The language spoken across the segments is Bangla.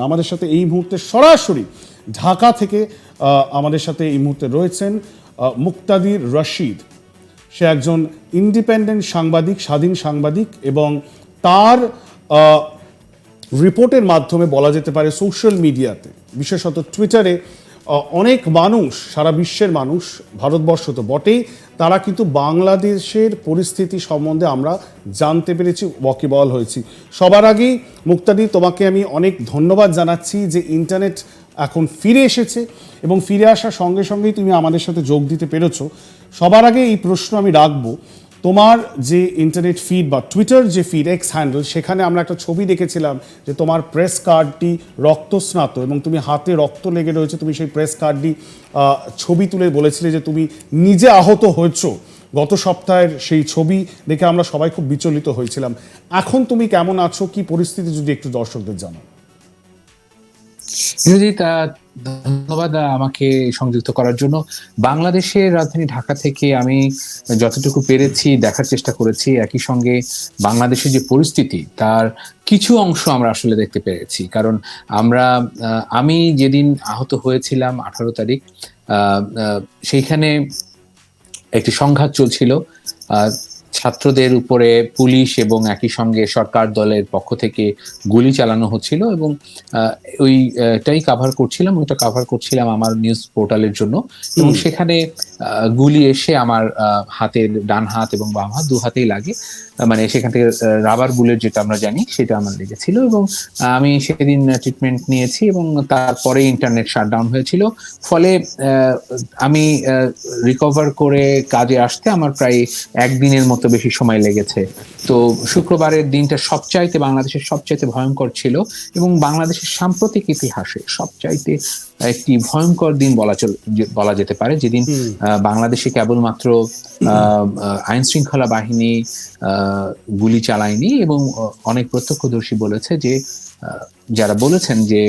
আমাদের সাথে এই মুহূর্তে সরাসরি ঢাকা থেকে আমাদের সাথে এই মুহূর্তে রয়েছেন মুক্তাদির রশিদ। সে একজন ইন্ডিপেন্ডেন্ট সাংবাদিক, স্বাধীন সাংবাদিক এবং তার রিপোর্টের মাধ্যমে বলা যেতে পারে সোশ্যাল মিডিয়াতে, বিশেষত টুইটারে অনেক মানুষ, সারা বিশ্বের মানুষ, ভারতবর্ষ তো বটেই, তারা কিন্তু বাংলাদেশের পরিস্থিতি সম্বন্ধে আমরা জানতে পেরেছি ওয়াকিবল হয়েছি। সবার আগেই, মুক্তাদি, তোমাকে আমি অনেক ধন্যবাদ জানাচ্ছি যে ইন্টারনেট এখন ফিরে এসেছে এবং ফিরে আসার সঙ্গে সঙ্গেই তুমি আমাদের সাথে যোগ দিতে পেরেছ। সবার আগে এই প্রশ্ন আমি রাখব তোমার যে ইন্টারনেট ফিড বা টুইটার যে ফিড এক্স হ্যান্ডেল সেখানে আমরা একটা ছবি দেখেছিলাম যে তোমার প্রেস কার্ডটি রক্তস্নাত এবং তুমি হাতে রক্ত লেগে রয়েছে, তুমি সেই প্রেস কার্ডটি ছবি তুলে বলেছিলে যে তুমি নিজে আহত হয়েছো। গত সপ্তাহের সেই ছবি দেখে আমরা সবাই খুব বিচলিত হয়েছিলাম। এখন তুমি কেমন আছো? কি পরিস্থিতি? যদি একটু দর্শকদের জানাও। ধন্যবাদ আমাকে সংযুক্ত করার জন্য। বাংলাদেশের রাজধানী ঢাকা থেকে আমি যতটুকু পেরেছি, দেখার চেষ্টা করেছি, একই সঙ্গে বাংলাদেশের যে পরিস্থিতি, তার কিছু অংশ আমরা আসলে দেখতে পেরেছি। কারণ আমরা আমি যেদিন আহত হয়েছিলাম আঠারো তারিখ সেইখানে একটি সংঘাত চলছিল। ছাত্রদের উপরে পুলিশ এবং একই সঙ্গে সরকার দলের পক্ষ থেকে গুলি চালানো হচ্ছিল এবং আহ, ওইটাই কাভার করছিলাম ওইটা কাভার করছিলাম আমার নিউজ পোর্টালের জন্য। এবং সেখানে আহ, গুলি এসে আমার আহ, হাতের ডান হাত এবং বাম হাত দু হাতেই লাগে। মানে সেখান থেকে রাবার বুলেট যেটা আমরা জানি সেটা আমার লেগেছিল এবং আমি সেদিন ট্রিটমেন্ট নিয়েছি এবং তারপরে ইন্টারনেট শাটডাউন হয়েছিল। ফলে আমি রিকভার করে কাজে আসতে আমার প্রায় একদিনের মতো বেশি সময় লেগেছে। তো শুক্রবারের দিনটা সবচাইতে বাংলাদেশের সবচাইতে ভয়ঙ্কর ছিল এবং বাংলাদেশের সাম্প্রতিক ইতিহাসে সবচাইতে একটি ভয়ঙ্কর দিন বলা চল বলা যেতে পারে। যেদিন আহ, বাংলাদেশে কেবলমাত্র আইন শৃঙ্খলা বাহিনী আহ, গুলি চালায়নি এবং অনেক প্রত্যক্ষদর্শী বলেছে যে যারা বলেছেন যে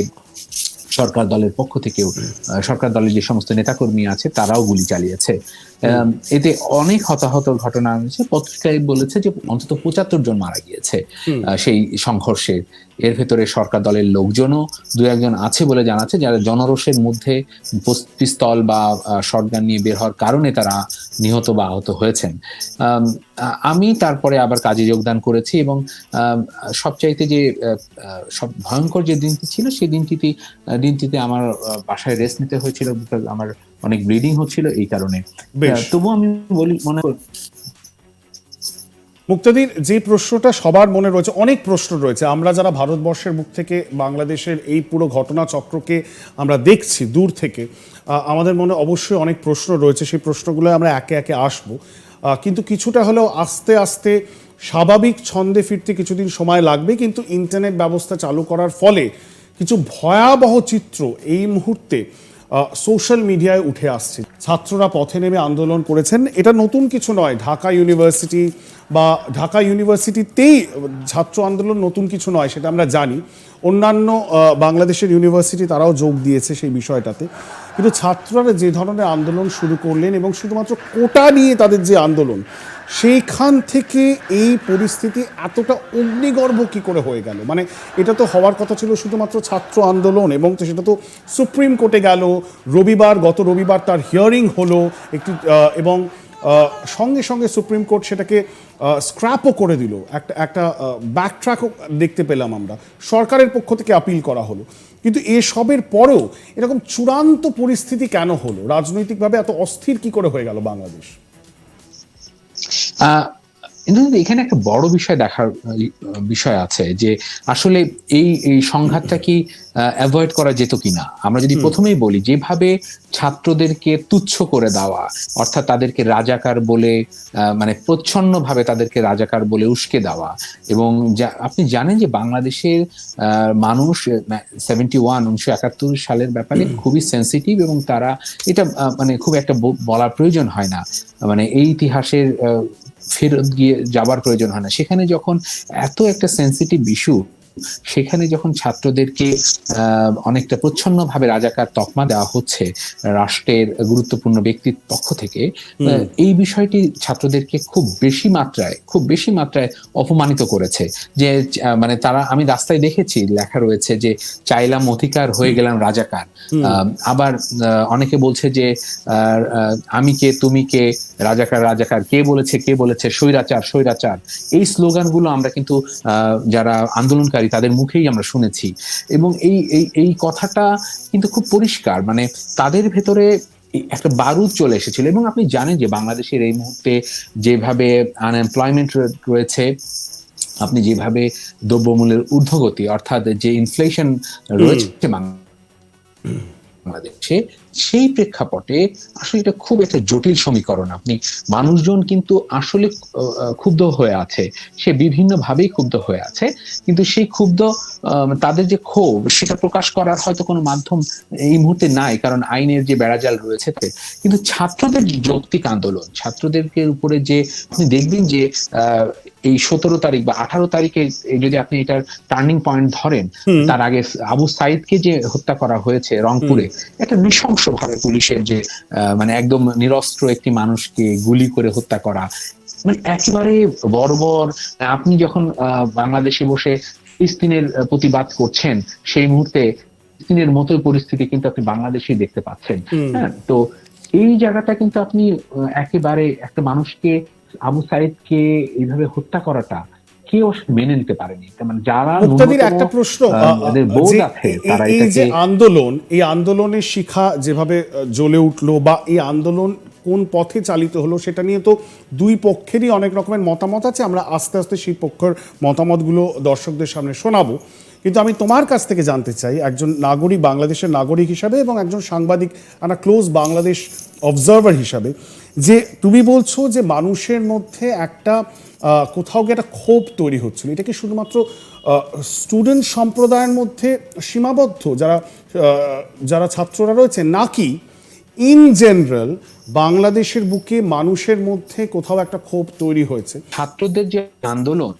সরকার দলের পক্ষ থেকেও সরকার দলের যে সমস্ত নেতাকর্মী আছে তারাও গুলি চালিয়েছে। এতে অনেক হতাহত ঘটনা হয়েছে। পত্রিকায় বলেছে যে অন্তত পঁচাত্তর জন মারা গিয়েছে সেই সংঘর্ষে। এর ভেতরে সরকার দলের লোকজনও দু একজন আছে বলে জানাচ্ছে যারা জনরোষের মধ্যে পিস্তল বা শটগান নিয়ে বের হওয়ার কারণে তারা নিহত বা আহত হয়েছেন। আম, তারপরে আবার কাজে যোগদান করেছি এবং সবচাইতে যে সব ভয়ঙ্কর যে দিনটি ছিল সেই দিনটিতে দিনটিতে আমার বাসায় রেস্ট নিতে হয়েছিল বিকজ আমার অনেক ব্লিডিং হচ্ছিল এই কারণে। তবুও আমি বলি মনে মুক্তাদির যে প্রশ্নটা সবার মনে রয়েছে অনেক প্রশ্ন রয়েছে। আমরা যারা ভারতবর্ষের মুখ থেকে বাংলাদেশের এই পুরো ঘটনা চক্রকে আমরা দেখছি দূর থেকে আহ, আমাদের মনে অবশ্যই অনেক প্রশ্ন রয়েছে। সেই প্রশ্নগুলো আমরা একে একে আসব। কিন্তু কিছুটা হলেও আস্তে আস্তে স্বাভাবিক ছন্দে ফিরতে কিছুদিন সময় লাগবে, কিন্তু ইন্টারনেট ব্যবস্থা চালু করার ফলে কিছু ভয়াবহ চিত্র এই মুহূর্তে সোশ্যাল মিডিয়ায় উঠে আসছে। ছাত্ররা পথে নেমে আন্দোলন করেছেন। এটা নতুন কিছু নয়। ঢাকা ইউনিভার্সিটি বা ঢাকা ইউনিভার্সিটিতেই ছাত্র আন্দোলন নতুন কিছু নয়, সেটা আমরা জানি। অন্যান্য বাংলাদেশের ইউনিভার্সিটি তারাও যোগ দিয়েছে সেই বিষয়টাতে। কিন্তু ছাত্ররা যে ধরনের আন্দোলন শুরু করলেন এবং শুধুমাত্র কোটা নিয়ে তাদের যে আন্দোলন, সেইখান থেকে এই পরিস্থিতি এতটা অগ্নিগর্ভ কি করে হয়ে গেল? মানে এটা তো হওয়ার কথা ছিল শুধুমাত্র ছাত্র আন্দোলন এবং সেটা তো সুপ্রিম কোর্টে গেল, রবিবার, গত রবিবার তার হিয়ারিং হলো একটি এবং সঙ্গে সঙ্গে সুপ্রিম কোর্ট সেটাকে স্ক্র্যাপও করে দিল। একটা একটা ব্যাকট্র্যাকও দেখতে পেলাম আমরা। সরকারের পক্ষ থেকে আপিল করা হলো। কিন্তু এসবের পরেও এরকম চূড়ান্ত পরিস্থিতি কেন হলো? রাজনৈতিকভাবে এত অস্থির কি করে হয়ে গেল বাংলাদেশ? ইন্দ্রজিৎ এখানে একটা বড় বিষয় দেখার বিষয় আছে যে আসলে এই এই সংঘাতটা কি অ্যাভয়েড করা যেত কিনা? আমরা যদি প্রথমেই বলি যেভাবে ছাত্রদেরকে তুচ্ছ করে দেওয়া অর্থাৎ তাদেরকে রাজাকার বলে মানে প্রচ্ছন্ন ভাবে তাদেরকে রাজাকার বলে উস্কে দেওয়া এবং যা- আপনি জানেন যে বাংলাদেশের আহ, মানুষ সেভেন্টি ওয়ান উনিশশো একাত্তর সালের ব্যাপারে খুবই সেন্সিটিভ এবং তারা এটা মানে খুব একটা বলার প্রয়োজন হয় না। মানে এই ইতিহাসের ফেরত গিয়ে যাবার প্রয়োজন হয় না। সেখানে যখন এত একটা সেন্সিটিভ ইস্যু সেখানে যখন ছাত্রদেরকে আহ, অনেকটা প্রচ্ছন্নভাবে রাজাকার তকমা দেওয়া হচ্ছে রাষ্ট্রের গুরুত্বপূর্ণ ব্যক্তির পক্ষ থেকে এই বিষয়টি ছাত্রদেরকে খুব বেশি মাত্রায় খুব বেশি মাত্রায় অপমানিত করেছে। যে মানে তারা আমি রাস্তায় দেখেছি লেখা রয়েছে যে চাইলাম অধিকার হয়ে গেলাম রাজাকার। আহ, আবার অনেকে বলছে যে আমি কে তুমি কে রাজাকার রাজাকার কে বলেছে কে বলেছে স্বৈরাচার স্বৈরাচার। এই স্লোগানগুলো আমরা কিন্তু আহ, যারা আন্দোলনকারী তাদের মুখেই আমরা শুনেছি। এবং এই এই এই কথাটা কিন্তু খুব পরিষ্কার। মানে তাদের ভেতরে একটা বারুদ চলে এসেছিল। এবং আপনি জানেন যে বাংলাদেশের এই মুহূর্তে যেভাবে আনএমপ্লয়মেন্ট রয়েছে আপনি যেভাবে দ্রব্যমূল্যের ঊর্ধ্বগতি অর্থাৎ যে ইনফ্লেশন রয়েছে বাং- বাংলাদেশে সেই প্রেক্ষাপটে আসলে এটা খুব একটা জটিল সমীকরণ। আপনি মানুষজন কিন্তু আসলে ক্ষুব্ধ হয়ে আছে। সে বিভিন্ন ভাবেই ক্ষুব্ধ হয়ে আছে। কিন্তু সেই ক্ষুব্ধ তাদের যে ক্ষোভ সেটা প্রকাশ করার হয়তো কোনো মাধ্যম এই মুহূর্তে নাই কারণ আইনের যে বেড়াজাল রয়েছে কিন্তু ছাত্রদের যৌক্তিক আন্দোলন ছাত্রদেরকে উপরে যে আপনি দেখবেন যে আহ, এই সতেরো তারিখ বা আঠারো তারিখে যদি আপনি এটার টার্নিং পয়েন্ট ধরেন তার আগে আবু সাইদকে যে হত্যা করা হয়েছে রংপুরে একটা নৃশংস ভাবে পুলিশের যে মানে একদম নিরস্ত্র একটি মানুষকে গুলি করে হত্যা করা। মানে একেবারে বর্বর আপনি যখন বাংলাদেশে বসে ফিলিস্তিনের প্রতিবাদ করছেন সেই মুহূর্তে ফিলিস্তিনের মতোই পরিস্থিতি কিন্তু আপনি বাংলাদেশেই দেখতে পাচ্ছেন। হ্যাঁ তো এই জায়গাটা কিন্তু আপনি একেবারে একটা মানুষকে আবু সাইদকে এইভাবে হত্যা করাটা কেউ মেনে নিতে পারেনি। মানে যারা একটা প্রশ্ন এই- যে আন্দোলন এই আন্দোলনের শিখা যেভাবে জ্বলে উঠল বা এই আন্দোলন কোন পথে চালিত হলো সেটা নিয়ে তো দুই পক্ষেরই অনেক রকমের মতামত আছে। আমরা আস্তে আস্তে সেই পক্ষের মতামতগুলো দর্শকদের সামনে শোনাবো। কিন্তু আমি তোমার কাছ থেকে জানতে চাই, একজন নাগরিক, বাংলাদেশের নাগরিক হিসাবে এবং একজন সাংবাদিক একটা ক্লোজ বাংলাদেশ অবজারভার হিসাবে, যে তুমি বলছো যে মানুষের মধ্যে একটা কোথাও গিয়ে একটা ক্ষোভ তৈরি হচ্ছিল। এটা কি শুধুমাত্র স্টুডেন্ট সম্প্রদায়ের মধ্যে সীমাবদ্ধ? যারা যারা ছাত্ররা রয়েছে, নাকি ইন জেনারেল বাংলাদেশের বুকে মানুষের মধ্যে কোথাও একটা ক্ষোভ তৈরি হয়েছে? ছাত্রদের যে আন্দোলন,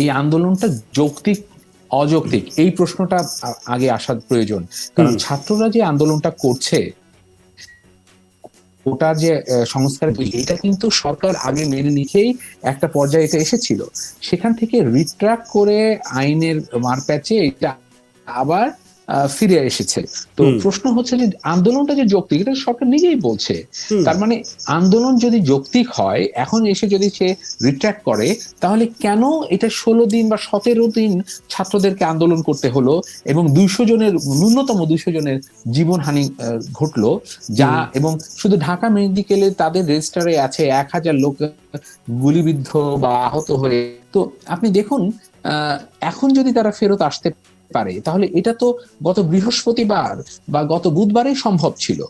এই আন্দোলনটা যৌক্তিক অযৌক্তিক। এই প্রশ্নটা আগে আসার প্রয়োজন। কারণ ছাত্ররা যে আন্দোলনটা করছে ওটা যে সংস্কার এটা কিন্তু সরকার আগে মেনে নিতেই একটা পর্যায়ে এটা এসেছিল। সেখান থেকে রিট্রাক্ট করে আইনের মারপ্যাচে এটা আবার ফিরে এসেছে। তো প্রশ্ন হচ্ছে যে আন্দোলনটা যে যৌক্তিক এটা সরকার নিজেই বলছে। তার মানে আন্দোলন যদি যৌক্তিক হয় এখন এসে যদি সে রিট্রাক্ট করে তাহলে কেন এটা ষোলো দিন বা সতেরো দিন ছাত্রদেরকে আন্দোলন করতে হলো এবং দুইশো জনের ন্যূনতম দুইশো জনের জীবনহানি ঘটলো যা এবং শুধু ঢাকা মেডিকেলে তাদের রেজিস্টারে আছে এক হাজার লোক গুলিবিদ্ধ বা আহত হয়ে তো আপনি দেখুন আহ, এখন যদি তারা ফেরত আসতে পারে। তাহলে এটা তো গত বৃহস্পতিবার বা গত বুধবারই সম্ভব ছিল।